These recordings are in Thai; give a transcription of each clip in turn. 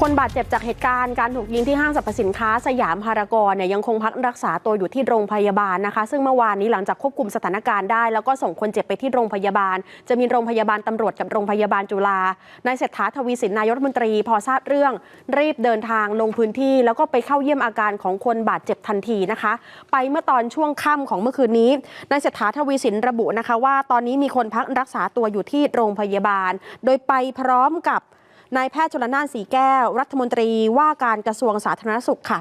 คนบาดเจ็บจากเหตุการณ์การถูกยิงที่ห้างสรรพสินค้าสยามพารากอนเนี่ยยังคงพักรักษาตัวอยู่ที่โรงพยาบาลนะคะ ซึ่งเมื่อวานนี้หลังจากควบคุมสถานการณ์ได้ แล้วก็ส่งคนเจ็บไปที่โรงพยาบาล จะมีโรงพยาบาลตำรวจกับโรงพยาบาลจุฬานายเศรษฐาทวีสินนายรัฐมนตรี พอทราบเรื่องรีบเดินทางลงพื้นที่ แล้วก็ไปเข้าเยี่ยมอาการของคนบาดเจ็บทันทีนะคะ ไปเมื่อตอนช่วงค่ำของเมื่อคืนนี้นายเศรษฐาทวีสินระบุนะคะว่า ตอนนี้มีคนพักรักษาตัวอยู่ที่โรงพยาบาล โดยไปพร้อมกับ นายแพทย์ชลนานสีแก้ว รัฐมนตรีว่าการกระทรวงสาธารณสุขค่ะ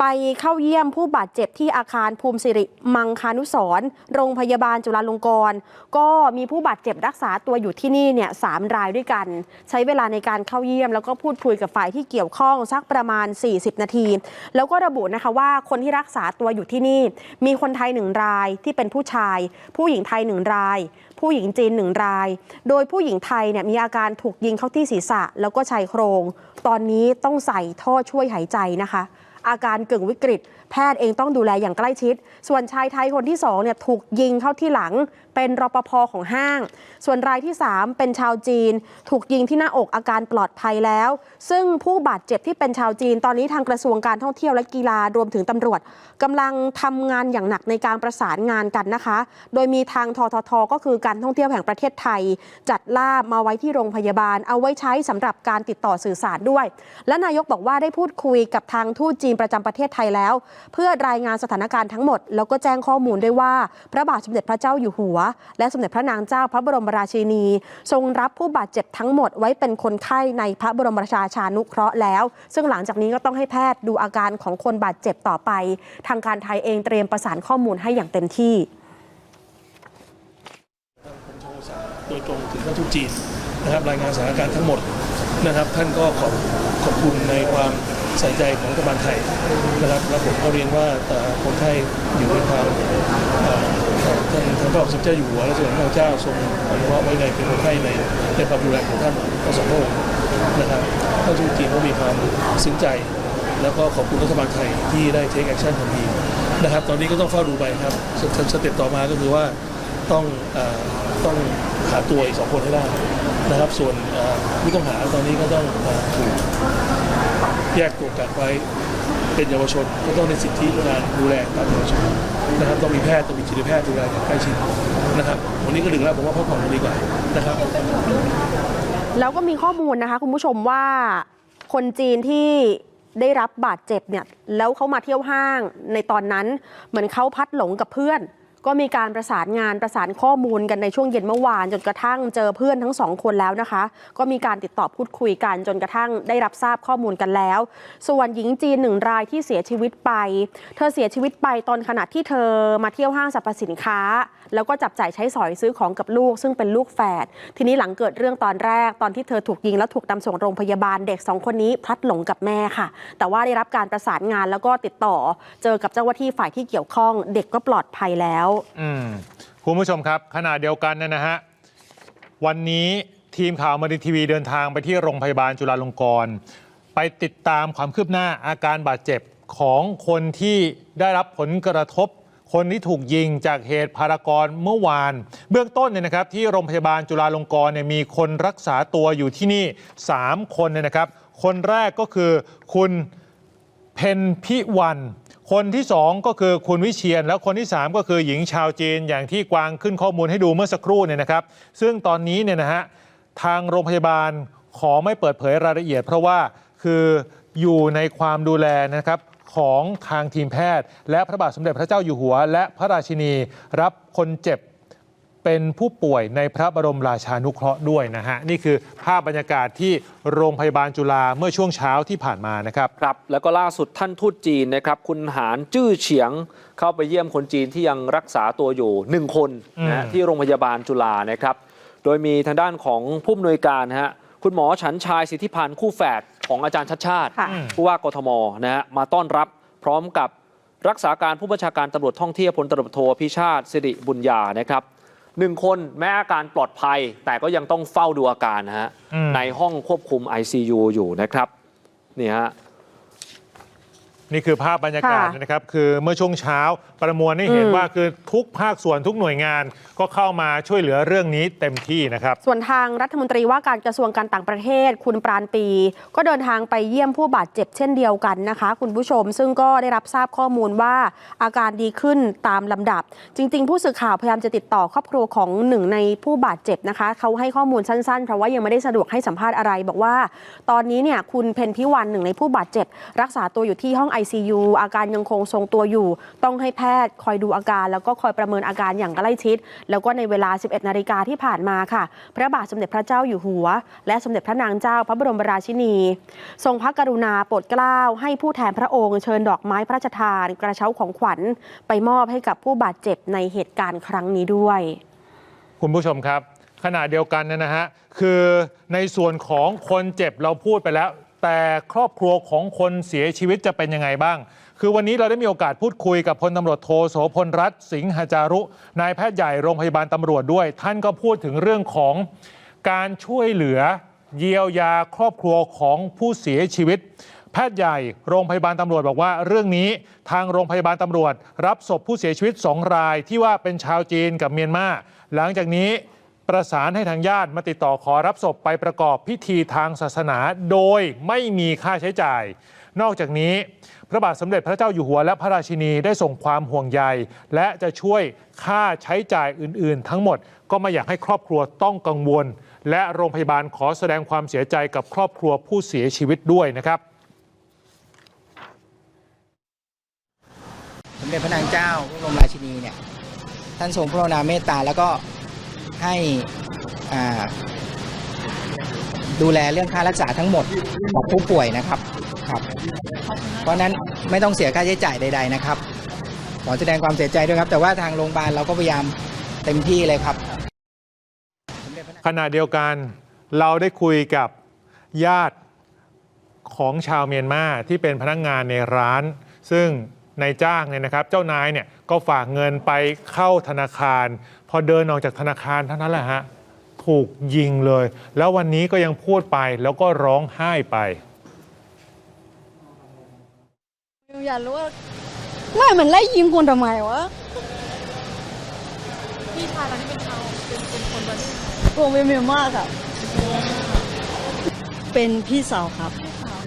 ไปเข้าเยี่ยมผู้บาดเจ็บที่อาคารภูมิสิริมังคานุสรโรงพยาบาลจุฬาลงกรณ์ก็มีผู้บาดเจ็บรักษาตัวอยู่ที่นี่เนี่ยสามรายด้วยกัน ใช้เวลาในการเข้าเยี่ยม แล้วก็พูดคุยกับฝ่ายที่เกี่ยวข้องสักประมาณ 40 นาที แล้วก็ระบุนะคะว่าคนที่รักษาตัวอยู่ที่นี่ มีคนไทยหนึ่งรายที่เป็นผู้ชาย ผู้หญิงไทยหนึ่งราย ผู้หญิงจีนหนึ่งราย โดยผู้หญิงไทยเนี่ยมีอาการถูกยิงเข้าที่ศีรษะ แล้วก็ชายโครง ตอนนี้ต้องใส่ท่อช่วยหายใจนะคะ อาการกึ่งวิกฤต แพทย์เองต้องดูแลอย่างใกล้ชิด ส่วนชายไทยคนที่สองเนี่ยถูกยิงเข้าที่หลังเป็นรปภของห้าง ส่วนรายที่ 3 เป็นชาวจีน ถูกยิงที่หน้าอกอาการปลอดภัยแล้ว ซึ่งผู้บาดเจ็บที่เป็นชาวจีน ตอนนี้ทางกระทรวงการท่องเที่ยวและกีฬารวมถึงตำรวจกำลังทำงานอย่างหนักในการประสานงานกันนะคะ โดยมีทางทททก็คือการท่องเที่ยวแห่งประเทศไทย จัดล่ามาไว้ที่โรงพยาบาล เอาไว้ใช้สำหรับการติดต่อสื่อสารด้วย และนายกบอกว่าได้พูดคุยกับทางทูตจีนประจำประเทศไทยแล้ว เพื่อรายงานสถานการณ์ทั้งหมด แล้วก็แจ้งข้อมูลด้วยว่า พระบาทสมเด็จพระเจ้าอยู่หัวและสมเด็จพระนางเจ้าพระบรมราชินี ทรงรับผู้บาดเจ็บทั้งหมดไว้เป็นคนไข้ในพระบรมราชาชานุเคราะห์แล้ว ซึ่งหลังจากนี้ก็ต้องให้แพทย์ดูอาการของคนบาดเจ็บต่อไป ทางการไทยเองเตรียมประสานข้อมูลให้อย่างเต็มที่โดยตรงถึงท่านทูตจีนนะครับรายงานสถานการณ์ทั้งหมดนะครับ ท่านก็ขอบขอบคุณในความ ใส่ใจของรัฐบาลไทยนะครับแล้วผมก็เรียนว่าคนไข้อยู่ในความท่านท่านพระบาทสมเด็จเจ้าอยู่หัวและสมเด็จพระนเจ้าทรงอนุเคราะห์ไว้ในเป็นคนไข้ในในความดูแลของท่านทั้งสองพระองค์นะครับท่านทูตจีนก็มีความซึ้งใจ แล้วก็ขอบคุณรัฐบาลไทยที่ได้เทคแอคชั่นทันทีนะครับตอนนี้ก็ต้องเฝ้าดูไปครับสเต็ปสต็ปต่อมาก็คือว่าต้องต้องหาตัวอีกสองคนให้ได้นะครับ ส่วนผู้ต้องหาตอนนี้ก็ต้องถูก แยกตัวกักไว้เป็นเยาวชนก็ต้องในสิทธิในการดูแลตามเยาวชนนะครับต้องมีแพทย์ต้องมีจิตแพทย์ดูแลอย่างใกล้ชิดนะครับวันนี้ก็ดึกแล้วผมว่าพักผ่อนกันดีกว่านะครับ แล้วก็มีข้อมูลนะคะ คุณผู้ชมว่าคนจีนที่ได้รับบาดเจ็บเนี่ยแล้วเขามาเที่ยวห้างในตอนนั้นเหมือนเขาพัดหลงกับเพื่อน ก็มีการประสานงานประสานข้อมูลกันในช่วงเย็นเมื่อวาน จนกระทั่งเจอเพื่อนทั้งสองคนแล้วนะคะ ก็มีการติดต่อพูดคุยกันจนกระทั่งได้รับทราบข้อมูลกันแล้ว ส่วนหญิงจีนหนึ่งรายที่เสียชีวิตไป เธอเสียชีวิตไปตอนขณะที่เธอมาเที่ยวห้างสรรพสินค้า แล้วก็จับจ่ายใช้สอยซื้อของกับลูก ซึ่งเป็นลูกแฝดทีนี้หลังเกิดเรื่องตอนแรกตอนที่เธอถูกยิงแล้วถูกนำส่งโรงพยาบาลเด็กสองคนนี้พลัดหลงกับแม่ค่ะ แต่ว่าได้รับการประสานงานแล้วก็ติดต่อ เจอกับเจ้าหน้าที่ฝ่ายที่เกี่ยวข้อง เด็กก็ปลอดภัยแล้วอืมคุณผู้ชมครับขณะเดียวกันเนยนะฮะวันนี้ทีมข่าวมาริทีวีเดินทางไปที่โรงพยาบาลจุฬาลงกรณ์ไปติดตามความคืบหน้าอาการบาดเจ็บของคนที่ได้รับผลกระทบ คนที่ถูกยิงจากเหตุพารากอนเมื่อวาน เบื้องต้นเนี่ยนะครับ ที่โรงพยาบาลจุฬาลงกรณ์เนี่ยมีคนรักษาตัวอยู่ที่นี่ 3 คนเนี่ยนะครับ คนแรกก็คือคุณเพนพิวัน คนที่สองก็คือคุณวิเชียน แล้วคนที่สามก็คือหญิงชาวจีนอย่างที่กวางขึ้นข้อมูลให้ดูเมื่อสักครู่เนี่ยนะครับ ซึ่งตอนนี้เนี่ยนะฮะทางโรงพยาบาลขอไม่เปิดเผยรายละเอียด เพราะว่าคืออยู่ในความดูแลนะครับของทางทีมแพทย์ และพระบาทสมเด็จพระเจ้าอยู่หัว และพระราชินีรับคนเจ็บ เป็นผู้ป่วยในพระบรมราชานุเคราะห์ด้วยนะฮะ นี่คือภาพบรรยากาศที่โรงพยาบาลจุฬาเมื่อช่วงเช้าที่ผ่านมานะครับ ครับ แล้วก็ล่าสุดท่านทูตจีนนะครับ คุณหานจื้อเฉียงเข้าไปเยี่ยมคนจีนที่ยังรักษาตัวอยู่หนึ่งคนนะฮะอืมที่โรงพยาบาลจุฬานะครับ โดยมีทางด้านของผู้อำนวยการนะฮะคุณหมอฉันชายสิทธิพันธ์คู่แฝดของอาจารย์ชัดชาติค่ะผู้ว่ากทมนะฮะมาต้อนรับพร้อมกับรักษาการผู้บัญชาการตำรวจท่องเที่ยวพลตำรวจโทพิชาติสิริบุญญานะครับ หนึ่งคนแม้อาการปลอดภัย แต่ก็ยังต้องเฝ้าดูอาการนะฮะอืมในห้องควบคุม ICU อยู่นะครับนี่ฮะ นี่คือภาพบรรยากาศค่ะนะครับ คือเมื่อช่วงเช้าประมวลให้เห็นอืมว่าคือทุกภาคส่วนทุกหน่วยงานก็เข้ามาช่วยเหลือเรื่องนี้เต็มที่นะครับ ส่วนทางรัฐมนตรีว่าการกระทรวงการต่างประเทศ คุณปราณปี ก็เดินทางไปเยี่ยมผู้บาดเจ็บเช่นเดียวกันนะคะ คุณผู้ชมซึ่งก็ได้รับทราบข้อมูลว่าอาการดีขึ้นตามลำดับ จริง ๆ ผู้สื่อข่าวพยายามจะติดต่อครอบครัวของหนึ่งในผู้บาดเจ็บนะคะเขาให้ข้อมูลสั้นๆเพราะว่ายังไม่ได้สะดวกให้สัมภาษณ์อะไร บอกว่า ตอนนี้เนี่ยคุณเพนพิวันหนึ่งในผู้บาดเจ็บ รักษาตัวอยู่ที่ห้อง ICU อาการยังคงทรงตัวอยู่ ต้องให้แพทย์คอยดูอาการ แล้วก็คอยประเมินอาการอย่างใกล้ชิด แล้วก็ในเวลา 11 นาฬิกาที่ผ่านมาค่ะ พระบาทสมเด็จพระเจ้าอยู่หัว และสมเด็จพระนางเจ้าพระบรมราชินี ทรงพระกรุณาโปรดเกล้าให้ผู้แทนพระองค์เชิญดอกไม้พระราชทาน กระเช้าของขวัญ ไปมอบให้กับผู้บาดเจ็บในเหตุการณ์ครั้งนี้ด้วย คุณผู้ชมครับขณะเดียวกันเนนะฮะคือในส่วนของคนเจ็บเราพูดไปแล้ว แต่ครอบครัวของคนเสียชีวิตจะเป็นยังไงบ้าง คือวันนี้เราได้มีโอกาสพูดคุยกับพลตำรวจโทโสพลรัตน์สิงหจารุ นายแพทย์ใหญ่โรงพยาบาลตำรวจด้วย ท่านก็พูดถึงเรื่องของการช่วยเหลือ เยียวยาครอบครัวของผู้เสียชีวิต แพทย์ใหญ่โรงพยาบาลตำรวจบอกว่า เรื่องนี้ทางโรงพยาบาลตำรวจ รับศพผู้เสียชีวิต2รายที่ว่าเป็นชาวจีนกับเมียนมาหลังจากนี้ ประสานให้ทางญาติมาติดต่อขอรับศพไปประกอบพิธีทางศาสนา โดยไม่มีค่าใช้จ่าย นอกจากนี้พระบาทสมเด็จพระเจ้าอยู่หัวและพระราชินีได้ส่งความห่วงใย และจะช่วยค่าใช้จ่ายอื่น ๆ ทั้งหมดก็ไม่อยากให้ครอบครัวต้องกังวล และโรงพยาบาลขอแสดงความเสียใจกับครอบครัวผู้เสียชีวิตด้วยนะครับสมเด็จพระนางเจ้าพระบรมราชินีเนี่ยท่านทรงพระกรุณาเมตตาแล้วก็ ให้ดูแลเรื่องค่ารักษาทั้งหมดของผู้ป่วยนะครับครับ เพราะนั้นไม่ต้องเสียค่าใช้จ่ายใด ๆนะครับ ขอแสดงความเสียใจด้วยครับ แต่ว่าทางโรงพยาบาลเราก็พยายามเต็มที่เลยครับ ขณะเดียวกันเราได้คุยกับญาติของชาวเมียนมาที่เป็นพนักงานในร้าน ซึ่งนายจ้างเนี่ยนะครับ เจ้านายเนี่ยก็ฝากเงินไปเข้าธนาคาร พอเดินออกจากธนาคารเท่านั้นแหละฮะถูกยิงเลย แล้ววันนี้ก็ยังพูดไปแล้วก็ร้องไห้ไปอยากรู้ว่าไม่มันไล่ยิงคนทำไมวะพี่ชายตอนที่เป็นชาวเป็นเป็นคนประเทศโอ้ไม่มีมากครับเป็นพี่สาวครับ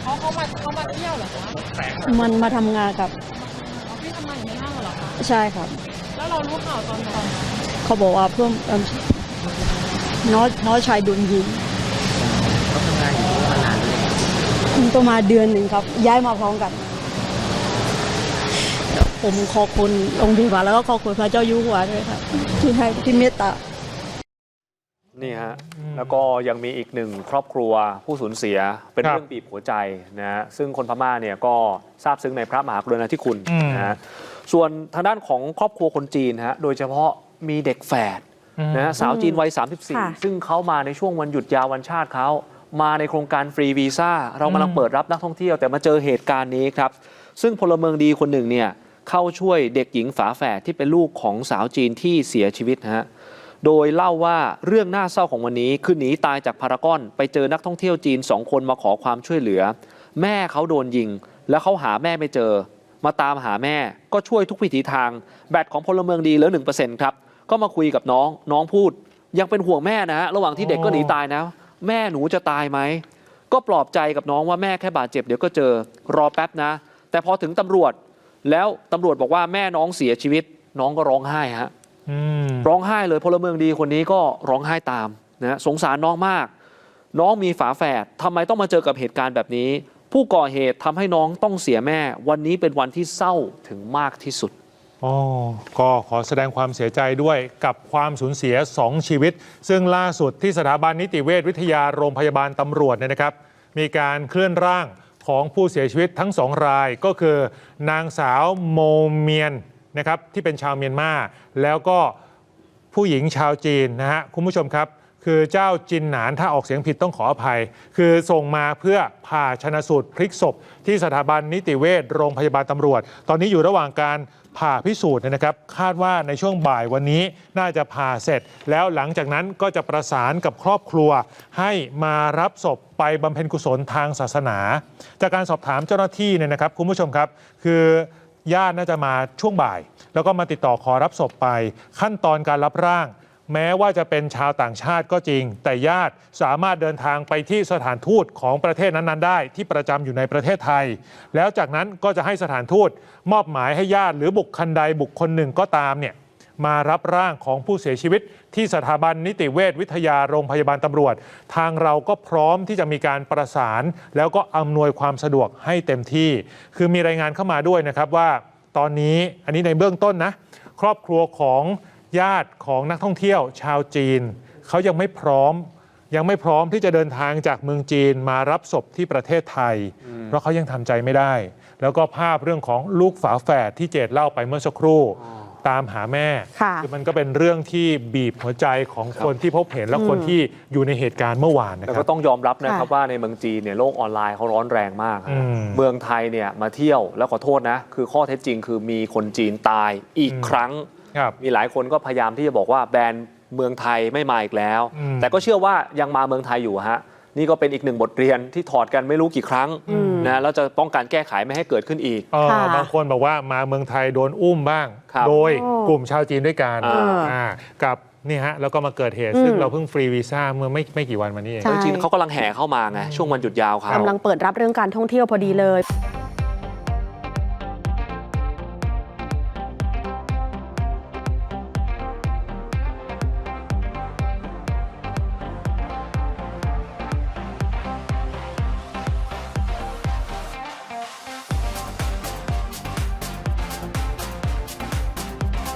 เขาเขามาเขามาเที่ยวเหรอคะมันมาทำงานครับอ๋อพี่ทำงานอยู่ในห้างเหรอคะใช่ครับ แล้วเรารู้ข่าวตอนไหน เขาบอกว่าเพื่อนเอิ่มน้องน้องชายโดนยิงประมาณเดือนหนึ่งครับ ย้ายมาพร้อมกัน ผมขอบคุณองค์พยาบาลแล้วก็ขอบคุณพระเจ้าอยู่หัวด้วยครับที่ให้ที่เมตตา นี่ฮะ แล้วก็ยังมีอีกหนึ่งครอบครัวผู้สูญเสียเป็นครับเรื่องบีบหัวใจนะฮะซึ่งคนพม่าเนี่ยก็ซาบซึ้งในพระมหากรุณาธิคุณอืม นะฮะส่วนทางด้านของครอบครัวคนจีนฮะโดยเฉพาะ มีเด็กแฝดนะฮะสาวจีนวัยค่ะ34 ซึ่งเขามาในช่วงวันหยุดยาววันชาติเขามาในโครงการฟรีวีซ่าเรากำลังเปิดรับนักท่องเที่ยวแต่มาเจอเหตุการณ์นี้ครับ ซึ่งพลเมืองดีคนหนึ่งเนี่ยเข้าช่วยเด็กหญิงฝาแฝดที่เป็นลูกของสาวจีนที่เสียชีวิตฮะโดยเล่าว่าเรื่องน่าเศร้าของวันนี้คือหนีตายจากพารากอนไปเจอนักท่องเที่ยวจีนสองคนมาขอความช่วยเหลือ แม่เขาโดนยิง แล้วเขาหาแม่ไม่เจอ มาตามหาแม่ก็ช่วยทุกวิถีทาง แบตของพลเมืองดีเหลือหนึ่งเปอร์เซ็นต์ครับ ก็มาคุยกับน้องน้องพูด ยังเป็นห่วงแม่นะฮะระหว่างที่เด็กก็หนีตายนะ แม่หนูจะตายไหมก็ปลอบใจกับน้องว่าแม่แค่บาดเจ็บเดี๋ยวก็เจอรอแป๊บนะ แต่พอถึงตำรวจ แล้วตำรวจบอกว่าแม่น้องเสียชีวิต น้องก็ร้องไห้ฮะอืมร้องไห้เลยพลเมืองดีคนนี้ก็ร้องไห้ตามนะสงสารน้องมาก น้องมีฝาแฝดทำไมต้องมาเจอกับเหตุการณ์แบบนี้ ผู้ก่อเหตุทำให้น้องต้องเสียแม่ วันนี้เป็นวันที่เศร้าถึงมากที่สุด อ๋อก็ขอแสดงความเสียใจด้วยกับความสูญเสีย 2 ชีวิต ซึ่งล่าสุดที่สถาบันนิติเวชวิทยาโรงพยาบาลตำรวจเนี่ยนะครับ มีการเคลื่อนร่างของผู้เสียชีวิตทั้งสองรายก็คือนางสาวโมเมียนนะครับที่เป็นชาวเมียนมาแล้วก็ผู้หญิงชาวจีนนะฮะคุณผู้ชมครับ คือเจ้าจินหนานถ้าออกเสียงผิดต้องขออภัย คือส่งมาเพื่อผ่าชนะสูตรพลิกศพ ที่สถาบันนิติเวชโรงพยาบาลตำรวจ ตอนนี้อยู่ระหว่างการผ่าพิสูจน์นะครับ คาดว่าในช่วงบ่ายวันนี้น่าจะผ่าเสร็จ แล้วหลังจากนั้นก็จะประสานกับครอบครัว ให้มารับศพไปบำเพ็ญกุศลทางศาสนา จากการสอบถามเจ้าหน้าที่เนี่ยนะครับคุณผู้ชมครับ คือญาติน่าจะมาช่วงบ่าย แล้วก็มาติดต่อขอรับศพไป ขั้นตอนการรับร่าง แม้ว่าจะเป็นชาวต่างชาติก็จริง แต่ญาติสามารถเดินทางไปที่สถานทูตของประเทศนั้นๆ ได้ที่ประจำอยู่ในประเทศไทย แล้วจากนั้นก็จะให้สถานทูตมอบหมายให้ญาติหรือบุคคลใดบุคคลหนึ่งก็ตามเนี่ยมารับร่างของผู้เสียชีวิต ที่สถาบันนิติเวชวิทยาโรงพยาบาลตำรวจ ทางเราก็พร้อมที่จะมีการประสาน แล้วก็อำนวยความสะดวกให้เต็มที่ คือมีรายงานเข้ามาด้วยนะครับว่า ตอนนี้อันนี้ในเบื้องต้นนะครอบครัวของ ญาติของนักท่องเที่ยวชาวจีน เขายังไม่พร้อม ยังไม่พร้อมที่จะเดินทางจากเมืองจีนมารับศพที่ประเทศไทย เพราะเขายังทำใจไม่ได้ แล้วก็ภาพเรื่องของลูกฝาแฝดที่เจดเล่าไปเมื่อสักครู่ ตามหาแม่ค่ะอมันก็เป็นเรื่องที่บีบหัวใจของคนที่พบเห็นและคนที่อยู่ในเหตุการณ์เมื่อวานนะแล้วครัก็บ ต้องยอมรับนะครับค่ะ ว่าในเมืองจีนเนี่ยโลกออนไลน์เขาร้อนแรงมากอืม เมืองไทยเนี่ยมาเที่ยวแล้วขอโทษนะ คือข้อเท็จจริงคือมีคนจีนตายอีกอืมครั้งครับ มีหลายคนก็พยายามที่จะบอกว่าแบรนด์เมืองไทยไม่มาอีกแล้วอืมแต่ก็เชื่อว่ายังมาเมืองไทยอยู่ฮะนี่ก็เป็นอีกหนึ่งบทเรียนที่ถอดกันไม่รู้กี่ครั้งอืมนะแล้วจะป้องกันแก้ไขไม่ให้เกิดขึ้นอีกเออค่ะบางคนบอกว่ามาเมืองไทยโดนอุ้มบ้างครับโดยโอ้กลุ่มชาวจีนด้วยกันอ่าอ่ากับนี่ฮะแล้วก็มาเกิดเหตุอืมซึ่งเราเพิ่งฟรีวีซ่าเมื่อไม่ไม่กี่วันมานี้เองใช่จริงๆเขากำลังแห่เข้ามาไงช่วงวันหยุดยาวเขากำลังเปิดรับเรื่องการท่องเที่ยวพอดีเลย